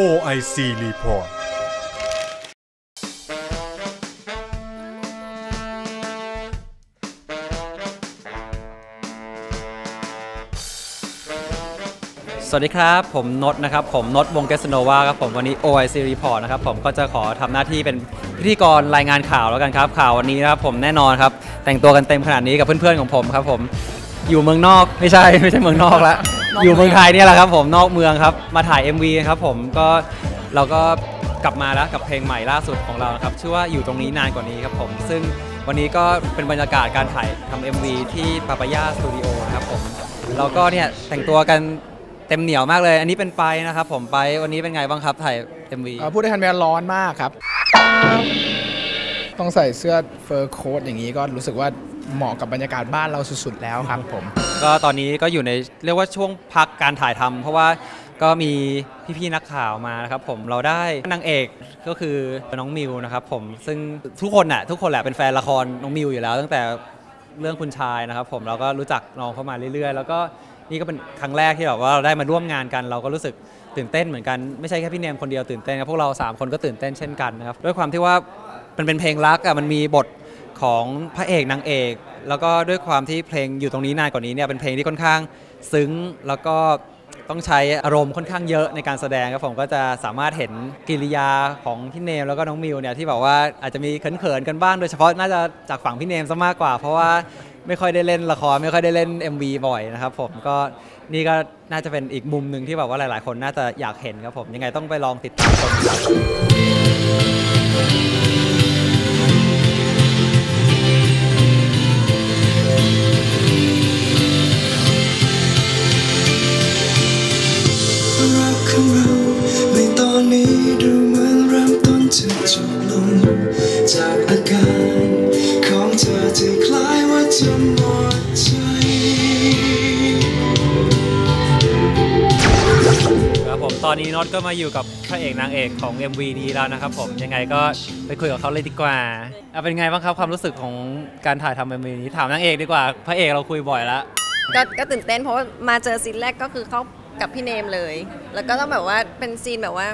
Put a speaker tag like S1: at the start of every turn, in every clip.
S1: OIC Report
S2: สวัสดีครับ ผมนดนะครับ ผมนดวงเกสโนวาครับผมวันนี้ OIC Report นะครับผมก็จะขอทำหน้าที่เป็นพิธีกรรายงานข่าวแล้วกันครับ ข่าววันนี้นะครับผมแน่นอนครับ แต่งตัวกันเต็มขนาดนี้กับเพื่อนๆของผมครับผมอยู่เมืองนอกไม่ใช่ไม่ใช่เมืองนอกละ อยู่เมืองไทยเนี่ยแหละครับผมนอกเมืองครับ มาถ่าย MV ครับผมก็เราก็กลับมาแล้วกับเพลงใหม่ล่าสุดของเรานะครับชื่อว่าอยู่ตรงนี้นานกว่านี้ครับผม ซึ่งวันนี้ก็เป็นบรรยากาศการถ่ายทำ MV ที่ปาปายาสตูดิโอนะครับผมเราก็เนี่ยแต่งตัวกันเต็มเหนียวมากเลย อันนี้เป็นไปนะครับผมไปวันนี้เป็นไงบ้างครับถ่าย MV
S3: พูดได้ทันเวลาร้อนมากครับ ต้องใส่เสื้อเฟอร์โค้ทอย่างนี้ก็รู้สึกว่า เหมาะกับบรรยากาศบ้านเราสุดๆแล้วครับผม
S2: ก็ตอนนี้ก็อยู่ในเรียกว่าช่วงพักการถ่ายทำเพราะว่าก็มีพี่ๆนักข่าวมานะครับผมเราได้นางเอกก็คือน้องมิวนะครับผมซึ่งทุกคนน่ะทุกคนแหละเป็นแฟนละครน้องมิวอยู่แล้ว ตั้งแต่เรื่องคุณชายนะครับผมเราก็รู้จักน้องเข้ามาเรื่อยๆ แล้วก็นี่ก็เป็นครั้งแรกที่แบบว่าเราได้มาร่วมงานกัน เราก็รู้สึกตื่นเต้นเหมือนกันไม่ใช่แค่พี่เนมคนเดียวตื่นเต้นครับพวกเราสามคนก็ตื่นเต้นเช่นกันนะครับด้วยความที่ว่ามันเป็นเพลงรักอะมันมีบท ของพระเอกนางเอก แล้วก็ด้วยความที่เพลงอยู่ตรงนี้นานกว่านี้เนี่ยเป็นเพลงที่ค่อนข้างซึ้งแล้วก็ต้องใช้อารมณ์ค่อนข้างเยอะในการแสดงครับผมก็จะสามารถเห็นกิริยาของพี่เนมแล้วก็น้องมิวเนี่ยที่แบบว่าอาจจะมีเขินๆกันบ้างโดยเฉพาะน่าจะจากฝั่งพี่เนมซะมากกว่า เพราะว่าไม่ค่อยได้เล่นละครไม่ค่อยได้เล่น MV บ่อยนะครับผมก็นี่ก็น่าจะเป็นอีกมุมหนึ่งที่แบบว่าหลาย ๆ คนน่าจะอยากเห็นครับผมยังไงต้องไปลองติดตามชมครับ
S4: ของเรา ในตอนนี้ดูเหมือนเริ่มต้นจะจบลง จากอาการของเธอที่คล้ายว่าจะหมดใจ
S2: ครับผมตอนนี้น็อตก็มาอยู่กับพระเอกนางเอกของ MV นี้แล้วนะครับผมยังไงก็ไปคุยกับเขาเลยดีกว่าเอาเป็นไงบ้างครับความรู้สึกของการถ่ายทำ MV นี้ถามนางเอกดีกว่า พระเอกเราคุยบ่อยแล้ว
S5: ก็ก็ตื่นเต้นเพราะว่ามาเจอซีนแรกก็คือเขา กับพี่เนมเลย แล้วก็ต้องแบบว่าเป็นซีนแบบว่า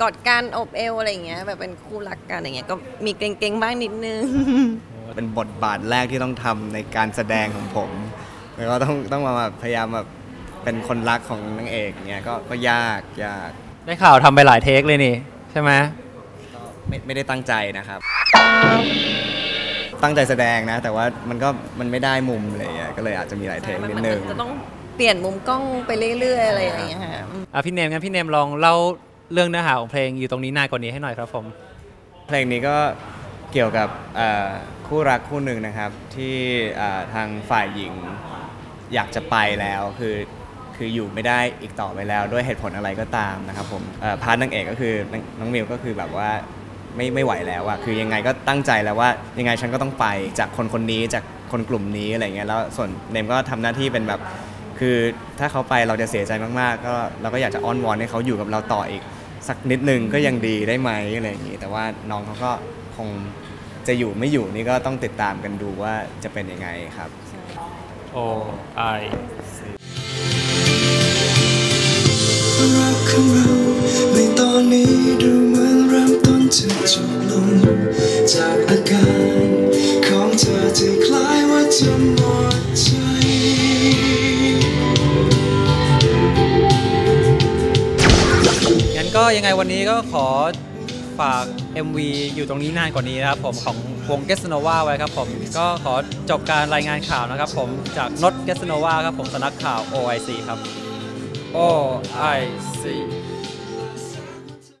S5: กอดกันอบเอวอะไรอย่างเงี้ยแบบเป็นคู่รักกันอย่างเงี้ยก็มีเกรงๆบ้างนิดนึง
S6: เป็นบทบาทแรกที่ต้องทำในการแสดงของผม แล้วก็ต้องต้องมาแบบพยายามแบบเป็นคนรักของนางเอกเนี่ยก็ก็ยากยาก
S2: ได้ข่าวทำไปหลายเทคเลยนี่ ใช่ไหม
S6: ไม่ไม่ได้ตั้งใจนะครับ ตั้งใจแสดงนะ แต่ว่ามันก็มันไม่ได้มุมอะไรอย่างเงี้ยก็เลยอาจจะมีหลายเทค
S5: มัน
S6: นิด
S5: มัน
S6: นึง
S5: จะต้อง เปลี่ยนมุมกล้องไปเรื่อยๆอะไรอย่างเงี้ยค่ะอืม
S2: อะพี่เนมงั้นพี่เนมลองเล่าเรื่องเนื้อหาของเพลงอยู่ตรงนี้นานกว่านี้ให้หน่อยครับผม
S6: เพลงนี้ก็เกี่ยวกับเอ่อคู่รักคู่หนึ่งนะครับ ที่เอ่อทางฝ่ายหญิงอยากจะไปแล้วคือคืออยู่ไม่ได้อีกต่อไปแล้วด้วยเหตุผลอะไรก็ตามนะครับผมเอ่อพาร์ทนางเอกก็คือน้องน้องมิวก็คือแบบว่าไม่ไม่ไหวแล้วอะคือยังไงก็ตั้งใจแล้วว่ายังไงฉันก็ต้องไปจากคนคนนี้จากคนกลุ่มนี้อะไรเงี้ยแล้วส่วนเนมก็ทำหน้าที่เป็นแบบ คือถ้าเขาไปเราจะเสียใจมากๆ ก็เราก็อยากจะอ้อนวอนให้เขาอยู่กับเราต่ออีก สักนิดนึงก็ยังดีได้ไหมอะไรอย่างนี้แต่ว่าน้องเขาก็คงจะอยู่ไม่อยู่นี่ก็ต้องติดตามกันดูว่าจะเป็นยังไงครับ
S2: โอไอ
S4: รักของเราในตอนนี้ดูเหมือนเริ่มต้นจะจบลง จากอาการของเธอที่คล้ายว่าจะหมด
S2: ก็ยังไงวันนี้ก็ขอฝาก MV อยู่ตรงนี้นานกว่านี้นะครับผมของวงเกสโนวาไว้ครับผมก็ขอจบการรายงานข่าวนะครับผมจากนดเกสโนวาครับผมสนักข่าว OIC ครับ OIC